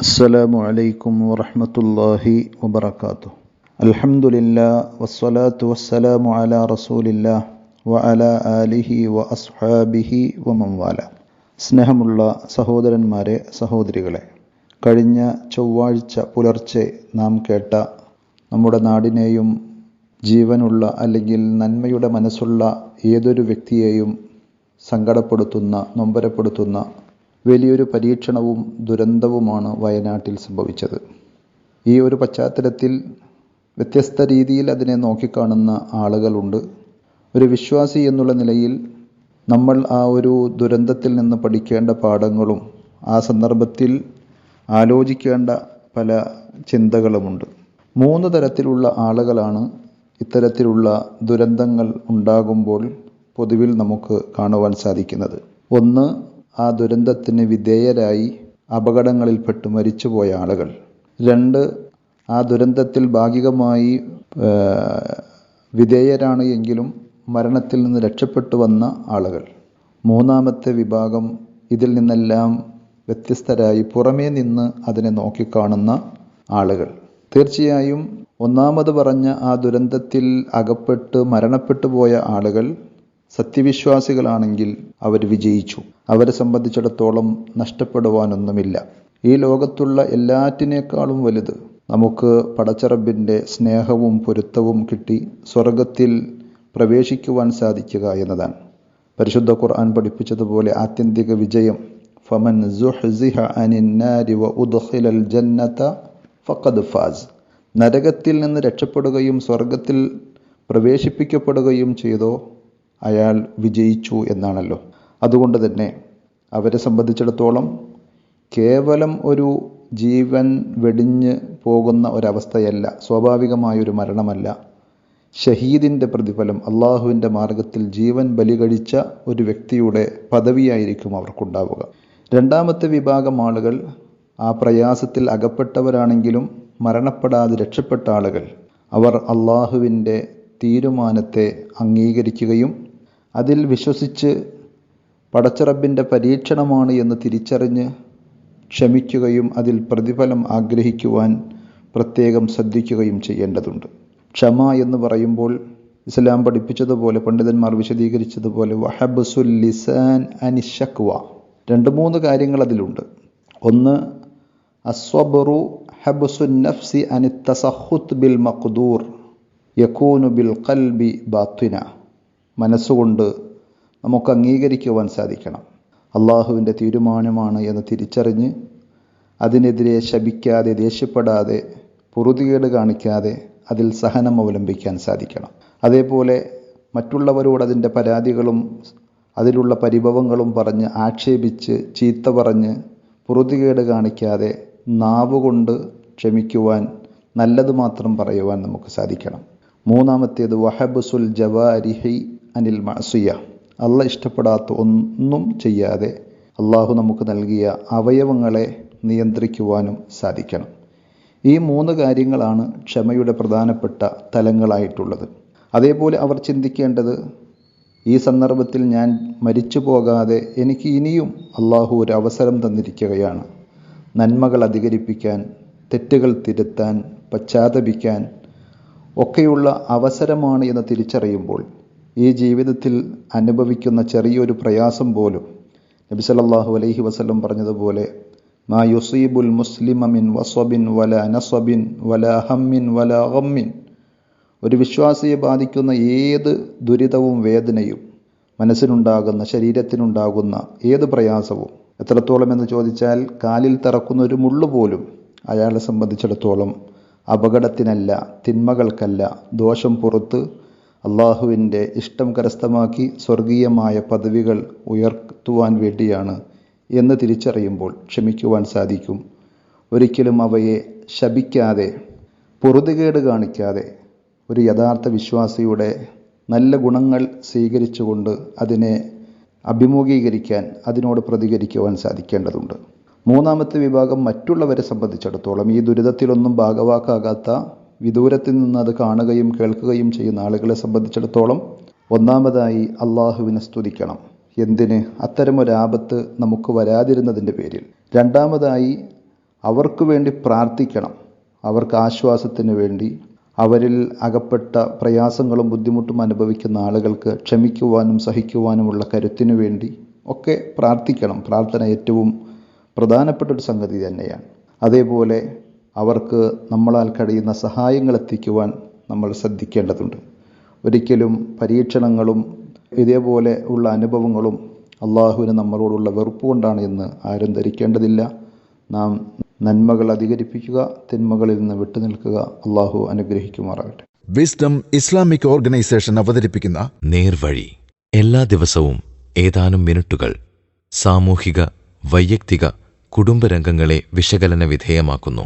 السلام عليكم ورحمة الله وبركاته الحمد لله والصلاة والسلام على رسول الله وعلى آله وأصحابه ومن والاه സ്നേഹമുള്ള സഹോദരന്മാരെ സഹോദരികളെ കഴിഞ്ഞ ചൊവ്വാഴ്ച പുലർച്ചെ നാം കേട്ട നമ്മുടെ നാടിനെയും ജീവനുള്ള അല്ലെങ്കിൽ നന്മയുടെ മനസ്സുള്ള ഏതൊരു വ്യക്തിയെയും സങ്കടപ്പെടുത്തുന്ന നൊമ്പരപ്പെടുത്തുന്ന വലിയൊരു പരീക്ഷണവും ദുരന്തവുമാണ് വയനാട്ടിൽ സംഭവിച്ചത്. ഈ ഒരു പശ്ചാത്തലത്തിൽ വ്യത്യസ്ത രീതിയിൽ അതിനെ നോക്കിക്കാണുന്ന ആളുകളുണ്ട്. ഒരു വിശ്വാസി എന്നുള്ള നിലയിൽ നമ്മൾ ആ ഒരു ദുരന്തത്തിൽ നിന്ന് പഠിക്കേണ്ട പാഠങ്ങളും ആ സന്ദർഭത്തിൽ ആലോചിക്കേണ്ട പല ചിന്തകളുമുണ്ട്. മൂന്ന് തരത്തിലുള്ള ആളുകളാണ് ഇത്തരത്തിലുള്ള ദുരന്തങ്ങൾ ഉണ്ടാകുമ്പോൾ പൊതുവിൽ നമുക്ക് കാണുവാൻ സാധിക്കുന്നത്. ഒന്ന് ആ ദുരന്തത്തിന് വിധേയരായി അപകടങ്ങളിൽപ്പെട്ട് മരിച്ചുപോയ ആളുകൾ. രണ്ട് ആ ദുരന്തത്തിൽ ഭാഗികമായി വിധേയരാണ് എങ്കിലും മരണത്തിൽ നിന്ന് രക്ഷപ്പെട്ടു വന്ന ആളുകൾ. മൂന്നാമത്തെ വിഭാഗം ഇതിൽ നിന്നെല്ലാം വ്യത്യസ്തരായി പുറമേ നിന്ന് അതിനെ നോക്കിക്കാണുന്ന ആളുകൾ. തീർച്ചയായും ഒന്നാമത് പറഞ്ഞ ആ ദുരന്തത്തിൽ അകപ്പെട്ട് മരണപ്പെട്ടു പോയ ആളുകൾ സത്യവിശ്വാസികളാണെങ്കിൽ അവർ വിജയിച്ചു. അവരെ സംബന്ധിച്ചിടത്തോളം നഷ്ടപ്പെടുവാനൊന്നുമില്ല. ഈ ലോകത്തുള്ള എല്ലാറ്റിനേക്കാളും വലുത് നമുക്ക് പടച്ചറബിന്റെ സ്നേഹവും പൊരുത്തവും കിട്ടി സ്വർഗത്തിൽ പ്രവേശിക്കുവാൻ സാധിക്കുക എന്നതാണ്. പരിശുദ്ധ ഖുർആൻ പഠിപ്പിച്ചതുപോലെ ആത്യന്തിക വിജയം ഫമൻ ജന്നത ഫഖദ് ഫാസ്. നരകത്തിൽ നിന്ന് രക്ഷപ്പെടുകയും സ്വർഗത്തിൽ പ്രവേശിപ്പിക്കപ്പെടുകയും ചെയ്തോ അയാൾ വിജയിച്ചു എന്നാണല്ലോ. അതുകൊണ്ട് തന്നെ അവരെ സംബന്ധിച്ചിടത്തോളം കേവലം ഒരു ജീവൻ വെടിഞ്ഞ് പോകുന്ന ഒരവസ്ഥയല്ല സ്വാഭാവികമായൊരു മരണമല്ല. ഷഹീദിന്റെ പ്രതിഫലം അള്ളാഹുവിന്റെ മാർഗത്തിൽ ജീവൻ ബലി കഴിച്ച ഒരു വ്യക്തിയുടെ പദവിയായിരിക്കും അവർക്കുണ്ടാവുക. രണ്ടാമത്തെ വിഭാഗം ആളുകൾ ആ പ്രയാസത്തിൽ അകപ്പെട്ടവരാണെങ്കിലും മരണപ്പെടാതെ രക്ഷപ്പെട്ട ആളുകൾ അവർ അള്ളാഹുവിന്റെ തീരുമാനത്തെ അംഗീകരിക്കുകയും അതിൽ വിശ്വസിച്ച് പടച്ചറബിന്റെ പരീക്ഷണമാണ് എന്ന് തിരിച്ചറിഞ്ഞ് ക്ഷമിക്കുകയും അതിൽ പ്രതിഫലം ആഗ്രഹിക്കുവാൻ പ്രത്യേകം ശ്രദ്ധിക്കുകയും ചെയ്യേണ്ടതുണ്ട്. ക്ഷമ എന്ന് പറയുമ്പോൾ ഇസ്ലാം പഠിപ്പിച്ചതുപോലെ പണ്ഡിതന്മാർ വിശദീകരിച്ചതുപോലെ വഹബസുൽ ലിസാൻ അനിഷക്വ രണ്ട് മൂന്ന് കാര്യങ്ങൾ അതിലുണ്ട്. ഒന്ന് അസ്വബറു ഹബ്സുൻ നഫ്സി അനി തസഹുത്ത് ബിൽ മഖ്ദൂർ യക്കൂനു ബിൽ കൽബി ബാത്വിന. മനസ്സുകൊണ്ട് നമുക്ക് അംഗീകരിക്കുവാൻ സാധിക്കണം. അള്ളാഹുവിന്റെ തീരുമാനമാണ് എന്ന് തിരിച്ചറിഞ്ഞ് അതിനെതിരെ ശപിക്കാതെ ദേഷ്യപ്പെടാതെ പൊറുതികേട് കാണിക്കാതെ അതിൽ സഹനം അവലംബിക്കാൻ സാധിക്കണം. അതേപോലെ മറ്റുള്ളവരോട് അതിന്റെ പരാതികളും അതിലുള്ള പരിഭവങ്ങളും പറഞ്ഞ് ആക്ഷേപിച്ച് ചീത്ത പറഞ്ഞ് പൊറുതികേട് കാണിക്കാതെ നാവുകൊണ്ട് ക്ഷമിക്കുവാൻ നല്ലത് മാത്രം പറയുവാൻ നമുക്ക് സാധിക്കണം. മൂന്നാമത്തേത് വഹബുസുൽ ജവാരിഹി അനിൽ മഅസിയ. അല്ല ഇഷ്ടപ്പെടാത്ത ഒന്നും ചെയ്യാതെ അള്ളാഹു നമുക്ക് നൽകിയ അവയവങ്ങളെ നിയന്ത്രിക്കുവാനും സാധിക്കണം. ഈ മൂന്ന് കാര്യങ്ങളാണ് ക്ഷമയുടെ പ്രധാനപ്പെട്ട തലങ്ങളായിട്ടുള്ളത്. അതേപോലെ അവർ ചിന്തിക്കേണ്ടത് ഈ സന്ദർഭത്തിൽ ഞാൻ മരിച്ചു പോകാതെ എനിക്ക് ഇനിയും അള്ളാഹു ഒരു അവസരം തന്നിരിക്കുകയാണ്. നന്മകൾ അധികരിപ്പിക്കാൻ തെറ്റുകൾ തിരുത്താൻ പശ്ചാത്തപിക്കാൻ ഒക്കെയുള്ള അവസരമാണ് എന്ന് തിരിച്ചറിയുമ്പോൾ ഈ ജീവിതത്തിൽ അനുഭവിക്കുന്ന ചെറിയൊരു പ്രയാസം പോലും. നബി സല്ലല്ലാഹു അലൈഹി വസ്ലം പറഞ്ഞതുപോലെ മാ യുസീബുൽ മുസ്ലിമിൻ വസബിൻ വല നസബിൻ വല ഹമ്മിൻ വല ഗമ്മിൻ. ഒരു വിശ്വാസിയെ ബാധിക്കുന്ന ഏത് ദുരിതവും വേദനയും മനസ്സിനുണ്ടാകുന്ന ശരീരത്തിനുണ്ടാകുന്ന ഏത് പ്രയാസവും എത്രത്തോളം എന്ന് ചോദിച്ചാൽ കാലിൽ തറക്കുന്ന ഒരു മുള്ളു പോലും അയാളെ സംബന്ധിച്ചിടത്തോളം അപകടത്തിനല്ല തിന്മകൾക്കല്ല ദോഷം പുറത്ത് അള്ളാഹുവിന്റെ ഇഷ്ടം കരസ്ഥമാക്കി സ്വർഗീയമായ പദവികൾ ഉയർത്തുവാൻ വേണ്ടിയാണ് എന്ന് തിരിച്ചറിയുമ്പോൾ ക്ഷമിക്കുവാൻ സാധിക്കും. ഒരിക്കലും അവയെ ശപിക്കാതെ പൊറുതുകേട് കാണിക്കാതെ ഒരു യഥാർത്ഥ വിശ്വാസിയുടെ നല്ല ഗുണങ്ങൾ സ്വീകരിച്ചുകൊണ്ട് അതിനെ അഭിമുഖീകരിക്കാൻ അതിനോട് പ്രതികരിക്കുവാൻ സാധിക്കേണ്ടതുണ്ട്. മൂന്നാമത്തെ വിഭാഗം മറ്റുള്ളവരെ സംബന്ധിച്ചിടത്തോളം ഈ ദുരിതത്തിലൊന്നും ഭാഗവാക്കാകാത്ത വിദൂരത്തിൽ നിന്ന് അത് കാണുകയും കേൾക്കുകയും ചെയ്യുന്ന ആളുകളെ സംബന്ധിച്ചിടത്തോളം ഒന്നാമതായി അള്ളാഹുവിനെ സ്തുതിക്കണം. എന്തിന്? അത്തരമൊരാപത്ത് നമുക്ക് വരാതിരുന്നതിന്റെ പേരിൽ. രണ്ടാമതായി അവർക്ക് വേണ്ടി പ്രാർത്ഥിക്കണം. അവർക്ക് ആശ്വാസത്തിന് വേണ്ടി. അവരിൽ അകപ്പെട്ട പ്രയാസങ്ങളും ബുദ്ധിമുട്ടും അനുഭവിക്കുന്ന ആളുകൾക്ക് ക്ഷമിക്കുവാനും സഹിക്കുവാനുമുള്ള കരുത്തിനു വേണ്ടി ഒക്കെ പ്രാർത്ഥിക്കണം. പ്രാർത്ഥന ഏറ്റവും പ്രധാനപ്പെട്ട ഒരു സംഗതി തന്നെയാണ്. അതേപോലെ അവർക്ക് നമ്മളാൽ കഴിയുന്ന സഹായങ്ങൾ എത്തിക്കുവാൻ നമ്മൾ ശ്രദ്ധിക്കേണ്ടതുണ്ട്. ഒരിക്കലും പരീക്ഷണങ്ങളും ഇതേപോലെ ഉള്ള അനുഭവങ്ങളും അള്ളാഹുവിന് നമ്മളോടുള്ള വെറുപ്പ് കൊണ്ടാണ് എന്ന് ആരും ധരിക്കേണ്ടതില്ല. നാം നന്മകൾ അധികരിപ്പിക്കുക തിന്മകളിൽ നിന്ന് വിട്ടുനിൽക്കുക അള്ളാഹു അനുഗ്രഹിക്കുമാറാകട്ടെ. വിസ്ഡം ഇസ്ലാമിക് ഓർഗനൈസേഷൻ അവതരിപ്പിക്കുന്ന നേർവഴി. എല്ലാ ദിവസവും ഏതാനും മിനിറ്റുകൾ സാമൂഹിക വൈയക്തിക കുടുംബരംഗങ്ങളെ വിശകലന വിധേയമാക്കുന്നു.